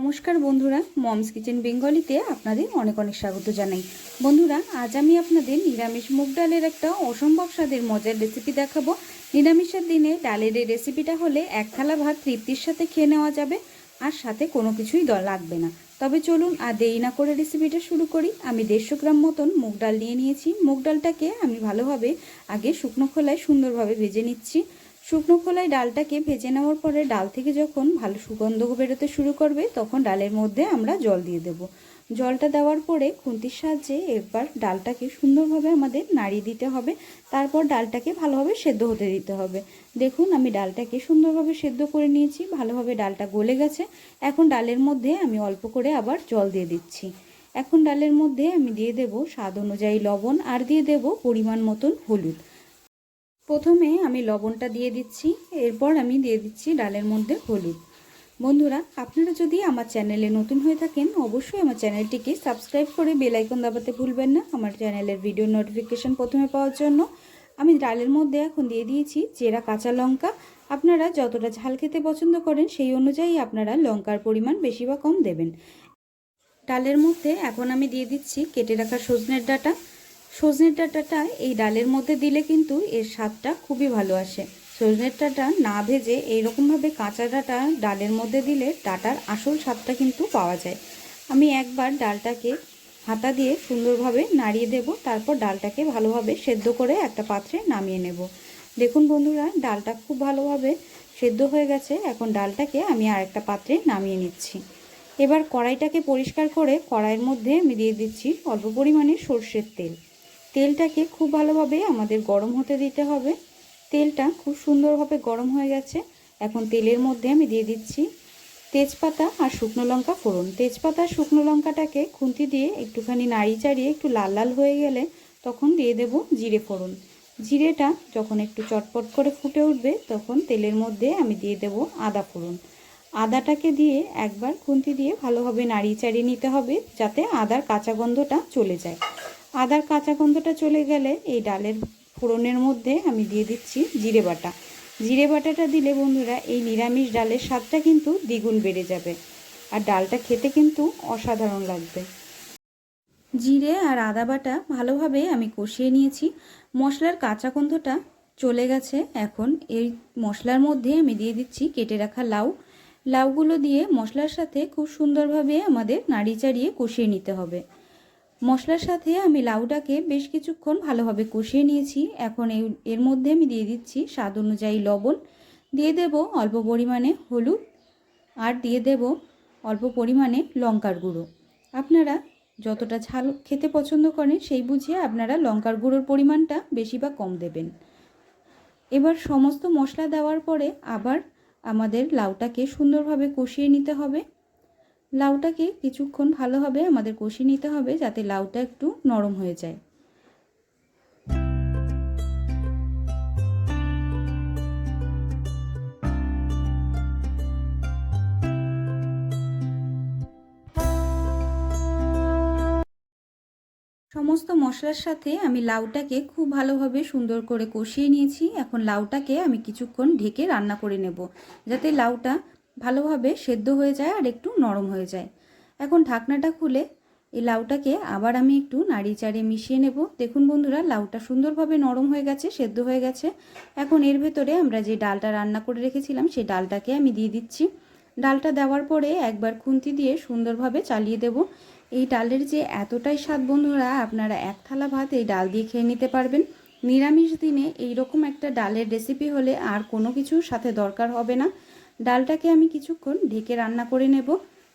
নমস্কার বন্ধুরা, moms kitchen বেঙ্গলিতে আপনাদের অনেক অনেক স্বাগত জানাই। বন্ধুরা, আজ আমি আপনাদের নিরামিষ মুগ ডালের একটা অসম্ভব স্বাদের মজার রেসিপি দেখাবো। নিরামিষের দিনে ডালের এই রেসিপিটা হলে এক থালা ভাত তৃপ্তির সাথে খেয়ে নেওয়া যাবে, আর সাথে কোনো কিছুই লাগবে না। তবে চলুন আর দেরি না করে রেসিপিটা শুরু করি। আমি দেড়শো গ্রাম মতন মুগ ডাল নিয়ে নিয়েছি। মুগ ডালটাকে আমি ভালোভাবে আগে শুকনো খোলায় সুন্দরভাবে ভেজে নিচ্ছি। শুকনো খোলায় ডালটাকে ভেজে নেওয়ার পরে ডাল থেকে যখন ভালো সুগন্ধ বেরোতে শুরু করবে, তখন ডালের মধ্যে আমরা জল দিয়ে দেব। জলটা দেওয়ার পরে খুন্তির সাহায্যে এবার ডালটাকে সুন্দরভাবে আমাদের নাড়িয়ে দিতে হবে। তারপর ডালটাকে ভালোভাবে সেদ্ধ হতে দিতে হবে। দেখুন, আমি ডালটাকে সুন্দরভাবে সেদ্ধ করে নিয়েছি, ভালোভাবে ডালটা গলে গেছে। এখন ডালের মধ্যে আমি অল্প করে আবার জল দিয়ে দিচ্ছি। এখন ডালের মধ্যে আমি দিয়ে দেব স্বাদ অনুযায়ী লবণ আর দিয়ে দেব পরিমাণ মতন হলুদ। প্রথমে আমি লবণটা দিয়ে দিচ্ছি, এরপর আমি দিয়ে দিচ্ছি ডালের মধ্যে হলুদ। বন্ধুরা, আপনারা যদি আমার চ্যানেলে নতুন হয়ে থাকেন, অবশ্যই আমার চ্যানেলটিকে সাবস্ক্রাইব করে বেলাইকন দাবাতে ভুলবেন না। আমার চ্যানেলের ভিডিও নোটিফিকেশান প্রথমে পাওয়ার জন্য আমি ডালের মধ্যে এখন দিয়ে দিয়েছি চেরা কাঁচা লঙ্কা। আপনারা যতটা ঝাল খেতে পছন্দ করেন, সেই অনুযায়ী আপনারা লঙ্কার পরিমাণ বেশি বা কম দেবেন। ডালের মধ্যে এখন আমি দিয়ে দিচ্ছি কেটে রাখা সজনের ডাঁটা। সজনের ডাঁটাটা এই ডালের মধ্যে দিলে কিন্তু এর স্বাদটা খুবই ভালো আসে। সজনের ডাঁটা না ভেজে এইরকমভাবে কাঁচা ডাঁটা ডালের মধ্যে দিলে ডাটার আসল স্বাদটা কিন্তু পাওয়া যায়। আমি একবার ডালটাকে হাতা দিয়ে সুন্দরভাবে নাড়িয়ে দেব, তারপর ডালটাকে ভালোভাবে সেদ্ধ করে একটা পাত্রে নামিয়ে নেব। দেখুন বন্ধুরা, ডালটা খুব ভালোভাবে সেদ্ধ হয়ে গেছে। এখন ডালটাকে আমি আর একটা পাত্রে নামিয়ে নিচ্ছি। এবার কড়াইটাকে পরিষ্কার করে কড়াইয়ের মধ্যে আমি দিয়ে দিচ্ছি অল্প পরিমাণে সর্ষের তেল। তেলটাকে খুব ভালোভাবে আমাদের গরম হতে দিতে হবে। তেলটা খুব সুন্দরভাবে গরম হয়ে গেছে। এখন তেলের মধ্যে আমি দিয়ে দিচ্ছি তেজপাতা আর শুকনো লঙ্কা ফোড়ন। তেজপাতা আর শুকনো লঙ্কাটাকে খুন্তি দিয়ে একটুখানি নাড়ি চাড়িয়ে একটু লাল লাল হয়ে গেলে তখন দিয়ে দেব জিরে ফোড়ন। জিরেটা যখন একটু চটপট করে ফুটে উঠবে তখন তেলের মধ্যে আমি দিয়ে দেব আদা ফোড়ন। আদাটাকে দিয়ে একবার খুন্তি দিয়ে ভালোভাবে নাড়িয়ে চাড়িয়ে নিতে হবে যাতে আদার কাঁচা গন্ধটা চলে যায়। আদার কাঁচা গন্ধটা চলে গেলে এই ডালের ফোড়নের মধ্যে আমি দিয়ে দিচ্ছি জিরে বাটা। জিরে বাটাটা দিলে বন্ধুরা এই নিরামিষ ডালের স্বাদটা কিন্তু দ্বিগুণ বেড়ে যাবে। আর ডালটা খেতে কিন্তু অসাধারণ লাগবে। জিরে আর আদা বাটা ভালোভাবে আমি কষিয়ে নিয়েছি। মশলার কাঁচা গন্ধটা চলে গেছে। এখন এই মশলার মধ্যে আমি দিয়ে দিচ্ছি কেটে রাখা লাউ। লাউগুলো দিয়ে মশলার সাথে খুব সুন্দরভাবে আমাদের নাড়ি চাড়িয়ে কষিয়ে নিতে হবে। মশলার সাথে আমি লাউটাকে বেশ কিছুক্ষণ ভালোভাবে কষিয়ে নিয়েছি। এখন এই, এর মধ্যে আমি দিয়ে দিচ্ছি স্বাদ অনুযায়ী লবণ। দিয়ে দেব অল্প পরিমাণে হলুদ আর দিয়ে দেব অল্প পরিমাণে লঙ্কার গুঁড়ো। আপনারা যতটা ঝাল খেতে পছন্দ করেন সেই বুঝিয়ে আপনারা লঙ্কার গুঁড়োর পরিমাণটা বেশি বা কম দেবেন। এবার সমস্ত মশলা দেওয়ার পরে আবার আমাদের লাউটাকে সুন্দরভাবে কষিয়ে নিতে হবে। লাউটাকে কিছুক্ষণ ভালোভাবে আমাদের কষিয়ে নিতে হবে যাতে লাউটা একটু নরম হয়ে যায়। সমস্ত মশলার সাথে আমি লাউটাকে খুব ভালোভাবে সুন্দর করে কষিয়ে নিয়েছি। এখন লাউটাকে আমি কিছুক্ষণ ঢেকে রান্না করে নেব, যাতে লাউটা ভালোভাবে সেদ্ধ হয়ে যায় আর একটু নরম হয়ে যায়। এখন ঢাকনাটা খুলে এই লাউটাকে আবার আমি একটু নাড়ি চাড়িয়ে মিশিয়ে নেব। দেখুন বন্ধুরা, লাউটা সুন্দরভাবে নরম হয়ে গেছে, সেদ্ধ হয়ে গেছে। এখন এর ভেতরে আমরা যে ডালটা রান্না করে রেখেছিলাম সেই ডালটাকে আমি দিয়ে দিচ্ছি। ডালটা দেওয়ার পরে একবার খুন্তি দিয়ে সুন্দরভাবে চালিয়ে দেব। এই ডালের যে এতটাই স্বাদ বন্ধুরা, আপনারা এক থালা ভাত এই ডাল দিয়ে খেয়ে নিতে পারবেন। নিরামিষ দিনে এই রকম একটা ডালের রেসিপি হলে আর কোনো কিছুর সাথে দরকার হবে না। ডালটাকে আমি কিছুক্ষণ ঢেকে রান্না করে নেব।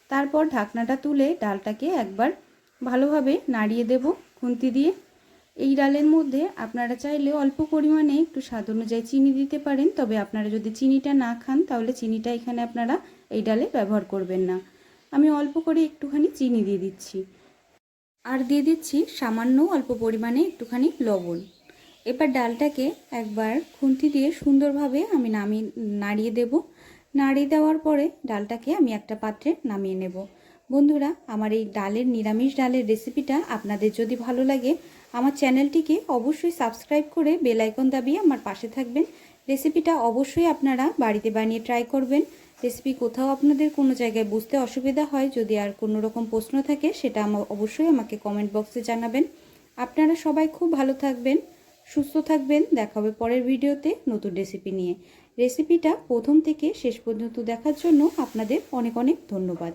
তারপর ঢাকনাটা তুলে ডালটাকে একবার ভালোভাবে নাড়িয়ে দেব খুন্তি দিয়ে। এই ডালের মধ্যে আপনারা চাইলে অল্প পরিমাণে একটু স্বাদ অনুযায়ী চিনি দিতে পারেন, তবে আপনারা যদি চিনিটা না খান, তাহলে চিনিটা এখানে আপনারা এই ডালে ব্যবহার করবেন না। আমি অল্প করে একটুখানি চিনি দিয়ে দিচ্ছি। আর দিয়ে দিচ্ছি সামান্য অল্প পরিমাণে একটুখানি লবণ। এবার ডালটাকে একবার খুন্তি দিয়ে সুন্দরভাবে আমি নামিয়ে, নাড়িয়ে দেব। নাড়িয়ে দেওয়ার পরে ডালটাকে আমি একটা পাত্রে নামিয়ে নেব। বন্ধুরা, আমার এই ডালের নিরামিষ ডালের রেসিপিটা আপনাদের যদি ভালো লাগে, আমার চ্যানেলটিকে অবশ্যই সাবস্ক্রাইব করে বেল আইকন দাবিয়ে আমার পাশে থাকবেন। রেসিপিটা অবশ্যই আপনারা বাড়িতে বানিয়ে ট্রাই করবেন। রেসিপি কোথাও আপনাদের কোনো জায়গায় বুঝতে অসুবিধা হয়, যদি আর কোনো রকম প্রশ্ন থাকে, সেটা আমার অবশ্যই আমাকে কমেন্ট বক্সে জানাবেন। আপনারা সবাই খুব ভালো থাকবেন, সুস্থ থাকবেন। দেখা হবে পরের ভিডিওতে নতুন রেসিপি নিয়ে। রেসিপিটা প্রথম থেকে শেষ পর্যন্ত দেখার জন্য আপনাদের অনেক অনেক ধন্যবাদ।